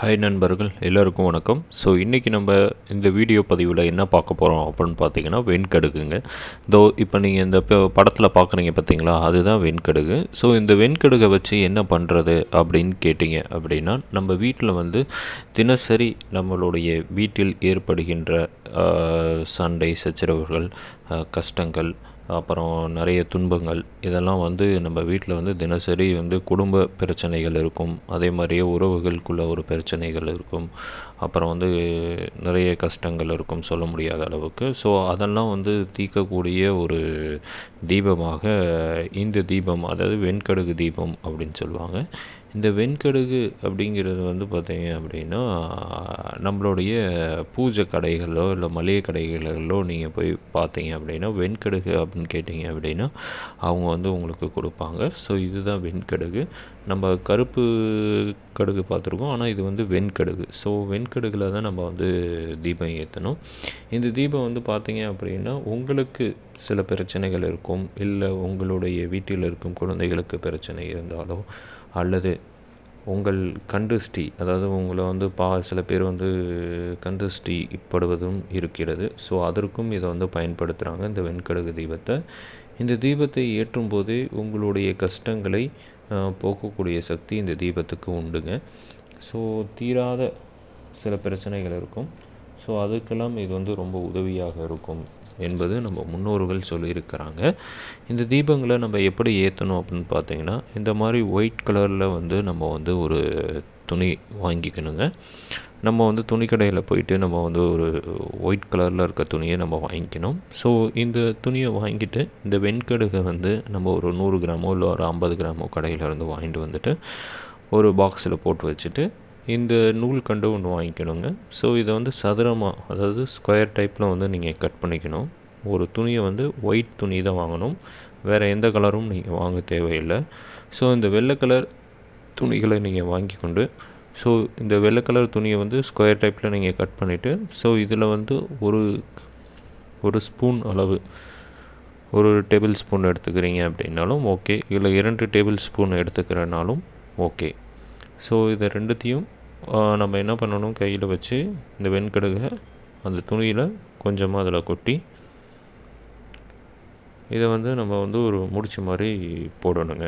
Hi நண்பர்கள். எல்லோருக்கும் வணக்கம். ஸோ இன்றைக்கி நம்ம இந்த வீடியோ பதிவில் என்ன பார்க்க போகிறோம் அப்படின்னு பார்த்தீங்கன்னா வெண்கடுகுங்க. தோ இப்போ நீங்கள் இந்த படத்தில் பார்க்குறீங்க பார்த்தீங்களா? அதுதான் வெண்கடுகு. ஸோ இந்த வெண்கடுகை வச்சு என்ன பண்ணுறது அப்படின்னு கேட்டிங்க அப்படின்னா நம்ம வீட்டில் வந்து தினசரி நம்மளுடைய வீட்டில் ஏற்படுகின்ற சண்டை சச்சரவுகள் கஷ்டங்கள் அப்புறம் நிறைய துன்பங்கள் இதெல்லாம் வந்து நம்ம வீட்டில் வந்து தினசரி வந்து குடும்ப பிரச்சனைகள் இருக்கும். அதே மாதிரியே உறவுகளுக்குள்ள ஒரு பிரச்சனைகள் இருக்கும். அப்புறம் வந்து நிறைய கஷ்டங்கள் இருக்கும் சொல்ல முடியாத அளவுக்கு. ஸோ அதெல்லாம் வந்து தீர்க்கக்கூடிய ஒரு தீபமாக இந்த தீபம் அதாவது வெண்கடுகு தீபம் அப்படின்னு சொல்லுவாங்க. இந்த வெண்கடுகு அப்படிங்கிறது வந்து பார்த்தீங்க அப்படின்னா நம்மளுடைய பூஜை கடைகளோ இல்லை மளிகை கடைகளிலோ நீங்கள் போய் பார்த்தீங்க அப்படின்னா வெண்கடுகு அப்படின்னு கேட்டிங்க அப்படின்னா அவங்க வந்து உங்களுக்கு கொடுப்பாங்க. ஸோ இதுதான் வெண்கடுகு. நம்ம கருப்பு கடுகு பார்த்துருக்கோம். ஆனால் இது வந்து வெண்கடுகு. ஸோ வெண்கடுகில் தான் நம்ம வந்து தீபம் ஏற்றணும் இந்த தீபம் வந்து பார்த்தீங்க அப்படின்னா உங்களுக்கு சில பிரச்சனைகள் இருக்கும். இல்லை உங்களுடைய வீட்டில் இருக்கும் குழந்தைகளுக்கு பிரச்சனை இருந்தாலோ அல்லது உங்கள் கண்டுஷ்டி அதாவது உங்களை வந்து பா சில பேர் வந்து கண்டுஷ்டி படுவதும் இருக்கிறது. ஸோ அதற்கும் இதை வந்து பயன்படுத்துகிறாங்க இந்த வெண்கடுகு தீபத்தை. இந்த தீபத்தை ஏற்றும் போதே உங்களுடைய கஷ்டங்களை போக்கக்கூடிய சக்தி இந்த தீபத்துக்கு உண்டுங்க. ஸோ தீராத சில பிரச்சனைகள் இருக்கும். ஸோ அதுக்கெல்லாம் இது வந்து ரொம்ப உதவியாக இருக்கும் என்பது நம்ம முன்னோர்கள் சொல்லியிருக்கிறாங்க. இந்த தீபங்களை நம்ம எப்படி ஏற்றணும் அப்படின்னு பார்த்தீங்கன்னா இந்த மாதிரி ஒயிட் கலரில் வந்து நம்ம வந்து ஒரு துணி வாங்கிக்கணுங்க. நம்ம வந்து துணி கடையில் போயிட்டு நம்ம வந்து ஒரு ஒயிட் கலரில் இருக்க துணியை நம்ம வாங்கிக்கணும். ஸோ இந்த துணியை வாங்கிட்டு இந்த வெண்கடுகை வந்து நம்ம ஒரு நூறு கிராமோ இல்லை ஒரு ஐம்பது கிராமோ கடையில் இருந்து வாங்கிட்டு வந்துட்டு ஒரு பாக்ஸில் போட்டு வச்சுட்டு இந்த நூல் கண்டு ஒன்று வாங்கிக்கணுங்க. ஸோ இதை வந்து சதுரமாக அதாவது ஸ்கொயர் டைப்பில் வந்து நீங்கள் கட் பண்ணிக்கணும். ஒரு துணியை வந்து ஒயிட் துணி தான் வாங்கணும். வேறு எந்த கலரும் நீங்கள் வாங்க தேவையில்லை. ஸோ இந்த வெள்ளை கலர் துணிகளை நீங்கள் வாங்கி கொண்டு ஸோ இந்த வெள்ளை கலர் துணியை வந்து ஸ்கொயர் டைப்பில் நீங்கள் கட் பண்ணிவிட்டு ஸோ இதில் வந்து ஒரு ஒரு ஸ்பூன் அளவு ஒரு டேபிள் ஸ்பூன் எடுத்துக்கிறீங்க அப்படின்னாலும் ஓகே இல்லை இரண்டு டேபிள் ஸ்பூன் எடுத்துக்கிறனாலும் ஓகே ஸோ இதை ரெண்டுத்தையும் நம்ம என்ன பண்ணணும்? கையில் வச்சு இந்த வெண்கடுகை அந்த துணியில் கொஞ்சமாக அதில் கொட்டி இதை வந்து நம்ம வந்து ஒரு முடிச்சு மாதிரி போடணுங்க.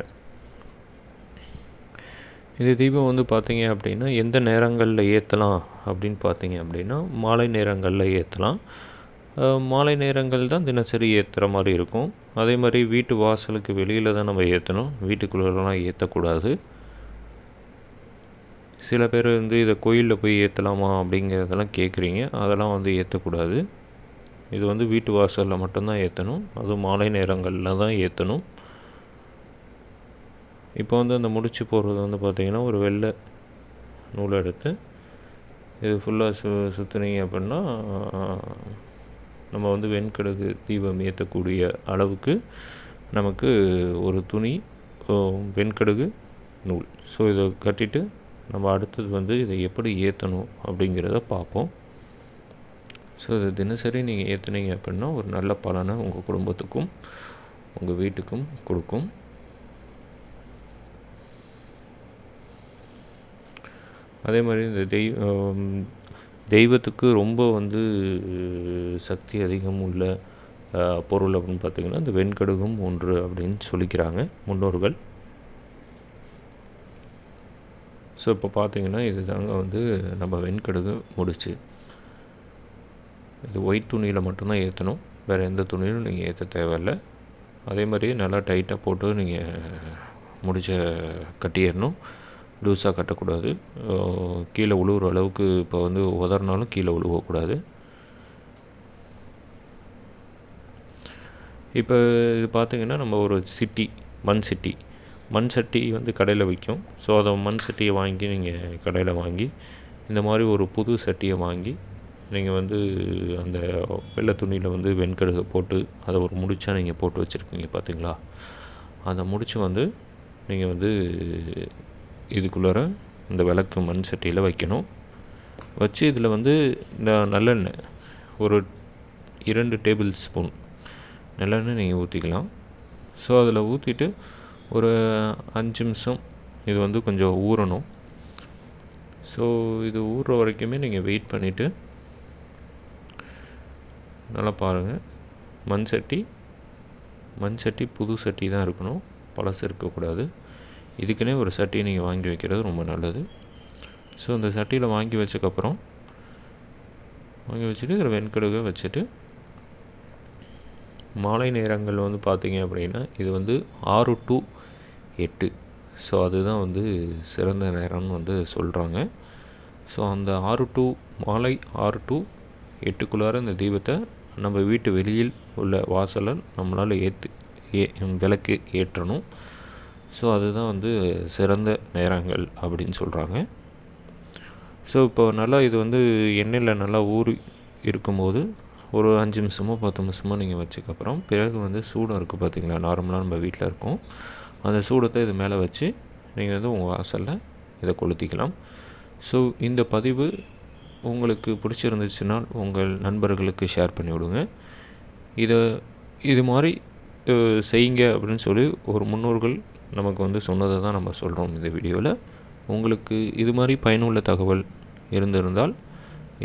இந்த தீபம் வந்து பார்த்தீங்க அப்படின்னா எந்த நேரங்களில் ஏற்றலாம் அப்படின்னு பார்த்தீங்க அப்படின்னா மாலை நேரங்களில் ஏற்றலாம் மாலை நேரங்கள் தான் தினசரி ஏற்றுற மாதிரி இருக்கும். அதே மாதிரி வீட்டு வாசலுக்கு வெளியில் தான் நம்ம ஏற்றணும் வீட்டுக்குள்ளெல்லாம் ஏற்றக்கூடாது சில பேர் வந்து இதை கோயிலில் போய் ஏற்றலாமா அப்படிங்கிறதெல்லாம் கேட்குறீங்க அதெல்லாம் வந்து ஏற்றக்கூடாது இது வந்து வீட்டு வாசலில் மட்டும்தான் ஏற்றணும் அதுவும் மாலை நேரங்களில் தான் ஏற்றணும் இப்போ வந்து அந்த முடிச்சு போடுறது வந்து பார்த்திங்கன்னா ஒரு வெள்ளை நூலை எடுத்து இது ஃபுல்லாக சு சுற்றுனீங்க அப்படின்னா நம்ம வந்து வெண்கடுகு தீபம் ஏற்றக்கூடிய அளவுக்கு நமக்கு ஒரு துணி ஓ, வெண்கடுகு நூல். ஸோ இதை கட்டிட்டு நம்ம அடுத்தது வந்து இதை எப்படி ஏற்றணும் அப்படிங்கிறத பார்ப்போம். ஸோ இதை தினசரி நீங்கள் ஏற்றுனீங்க அப்படின்னா ஒரு நல்ல பலனை உங்கள் குடும்பத்துக்கும் உங்கள் வீட்டுக்கும் கொடுக்கும். அதே மாதிரி இந்த தெய்வ தெய்வத்துக்கு ரொம்ப வந்து சக்தி அதிகம் உள்ள பொருள் அப்படின்னு பார்த்தீங்கன்னா இந்த வெண்கடுகும் ஒன்று அப்படின்னு சொல்லிக்கிறாங்க முன்னோர்கள். ஸோ இப்போ பார்த்தீங்கன்னா இது தாங்க வந்து நம்ம வெண்கடுகு முடிச்சு. இது ஒயிட் துணியில் மட்டும்தான் ஏற்றணும் வேறு எந்த துணியிலும் நீங்கள் ஏற்ற தேவையில்லை. அதே மாதிரியே நல்லா டைட்டாக போட்டு நீங்கள் முடிச்ச கட்டிடணும். லூஸாக கட்டக்கூடாது. கீழே உழுவுற அளவுக்கு இப்போ வந்து உதறினாலும் கீழே உழுவக்கூடாது. இப்போ இது பார்த்தீங்கன்னா நம்ம ஒரு சிட்டி மண் சிட்டி. மண் சட்டி வந்து கடையில் விற்கும் ஸோ அதை மண் சட்டியை வாங்கி நீங்கள் கடையில் வாங்கி இந்த மாதிரி ஒரு புது சட்டியை வாங்கி நீங்கள் வந்து அந்த வெள்ளை துணியில் வந்து வெண்கடுகை போட்டு அதை ஒரு முடிச்சா நீங்கள் போட்டு வச்சுருக்கீங்க பார்த்தீங்களா அந்த முடிச்சு வந்து நீங்கள் வந்து இதுக்குள்ளார இந்த விளக்கு மண் சட்டியில் வைக்கணும். வச்சு இதில் வந்து இந்த நல்லெண்ணெய் ஒரு இரண்டு டேபிள் ஸ்பூன் நல்லெண்ணெய் நீங்கள் ஊற்றிக்கலாம் ஸோ அதில் ஊற்றிட்டு ஒரு அஞ்சு நிமிஷம் இது வந்து கொஞ்சம் ஊறணும். ஸோ இது ஊறுற வரைக்குமே நீங்கள் வெயிட் பண்ணிவிட்டு நல்லா பாருங்கள் மண் சட்டி மண் சட்டி புது சட்டி தான் இருக்கணும். பழசு இருக்கக்கூடாது. இதுக்குன்னே ஒரு சட்டியை நீங்கள் வாங்கி வைக்கிறது ரொம்ப நல்லது. ஸோ அந்த சட்டியில் வாங்கி வச்சக்கப்புறம் வாங்கி வச்சுட்டு இதில் வெண்கடுகை வச்சுட்டு மாலை நேரங்கள் வந்து பார்த்தீங்க அப்படின்னா இது வந்து ஆறு டு எட்டு. ஸோ அதுதான் வந்து சிறந்த நேரம்னு வந்து சொல்கிறாங்க ஸோ அந்த ஆறு டு மாலை ஆறு டு எட்டுக்குள்ளார இந்த தீபத்தை நம்ம வீட்டு வெளியில் உள்ள வாசலில் நம்மளால் ஏற்று ஏ விளக்கு ஏற்றணும். ஸோ அதுதான் வந்து சிறந்த நேரங்கள் அப்படின்னு சொல்கிறாங்க ஸோ இப்போ நல்லா இது வந்து எண்ணெயில் நல்லா ஊறி இருக்கும்போது ஒரு அஞ்சு நிமிஷமோ பத்து நிமிஷமோ நீங்கள் வச்சக்கப்புறம் பிறகு வந்து சூடம் இருக்குது பார்த்தீங்களா நார்மலாக நம்ம வீட்டில் இருக்கும். அந்த சூடத்தை இது மேலே வச்சு நீங்கள் வந்து உங்கள் வாசலில் இதை கொளுத்திக்கலாம். ஸோ இந்த பதிவு உங்களுக்கு பிடிச்சிருந்துச்சுன்னா உங்கள் நண்பர்களுக்கு ஷேர் பண்ணி விடுங்க. இதை இது மாதிரி செய்யுங்க அப்படின்னு சொல்லி ஒரு முன்னோர்கள் நமக்கு வந்து சொன்னதை தான் நம்ம சொல்கிறோம் இந்த வீடியோவில். உங்களுக்கு இது மாதிரி பயனுள்ள தகவல் இருந்திருந்தால்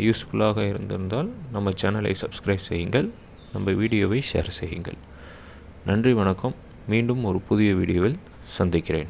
யூஸ்ஃபுல்லாக இருந்திருந்தால் நம்ம சேனலை சப்ஸ்கிரைப் செய்யுங்கள். நம்ம வீடியோவை ஷேர் செய்யுங்கள். நன்றி வணக்கம். மீண்டும் ஒரு புதிய வீடியோவில் சந்திக்கிறேன்.